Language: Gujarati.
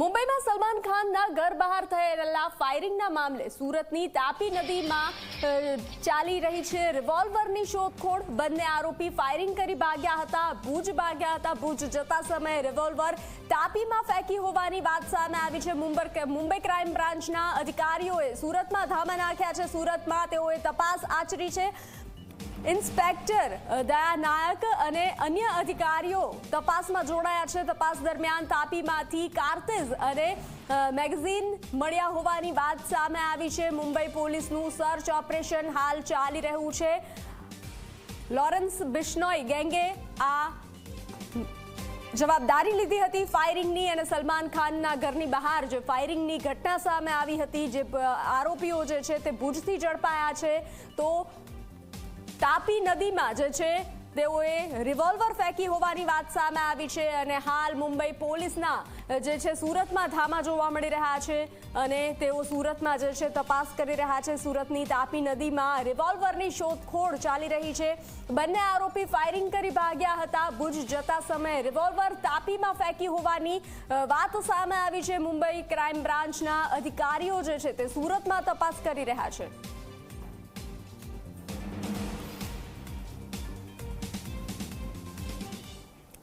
મુંબઈમાં સલમાન ખાનના ઘર બહાર થયેલા ફાયરિંગના મામલે સુરતની તાપી નદીમાં ચાલી રહી છે રિવોલ્વરની શોધખોળ. બંને આરોપી ફાયરિંગ કરી ભાગ્યા હતા, ભુજ ભાગ્યા હતા. ભુજ જતા સમયે રિવોલ્વર તાપીમાં ફેંકી હોવાની વાત સામે આવી છે. મુંબઈ મુંબઈ ક્રાઇમ બ્રાન્ચના અધિકારીઓએ સુરતમાં ધામા નાખ્યા છે. સુરતમાં તેઓએ તપાસ આચરી છે. ઇન્સ્પેક્ટર દયા નાયક અને અન્ય અધિકારીઓ તપાસમાં જોડાયા છે. તપાસ દરમિયાન તાપીમાંથી કાર્તેજ અને મેગઝીન મળ્યા હોવાની વાત સામે આવી છે. મુંબઈ પોલીસનું સર્ચ ઓપરેશન હાલ ચાલી રહ્યું છે. લોરેન્સ બિશ્નોઈ ગેંગે આ જવાબદારી લીધી હતી ફાયરિંગની અને સલમાન ખાનના ઘરની બહાર જે ફાયરિંગની ઘટના સામે આવી હતી, જે આરોપીઓ જે છે તે ભુજથી ઝડપાયા છે. તો તાપી નદીમાં જે છે, તેઓએ રિવોલ્વર ફેંકી હોવાની વાત સામે આવી છે અને હાલ મુંબઈ પોલીસના જે છે, સુરતમાં ધામા જોવા મળી રહ્યા છે અને તેઓ સુરતમાં જે છે, તપાસ કરી રહ્યા છે. સુરતની તાપી નદીમાં રિવોલ્વરની શોધખોળ ચાલી રહી છે. બંને આરોપી ફાયરિંગ કરી ભાગ્યા હતા. ભુજ જતા સમયે રિવોલ્વર તાપીમાં ફેંકી હોવાની વાત સામે આવી છે. મુંબઈ ક્રાઇમ બ્રાન્ચના અધિકારીઓ જે છે, તે સુરતમાં તપાસ કરી રહ્યા છે.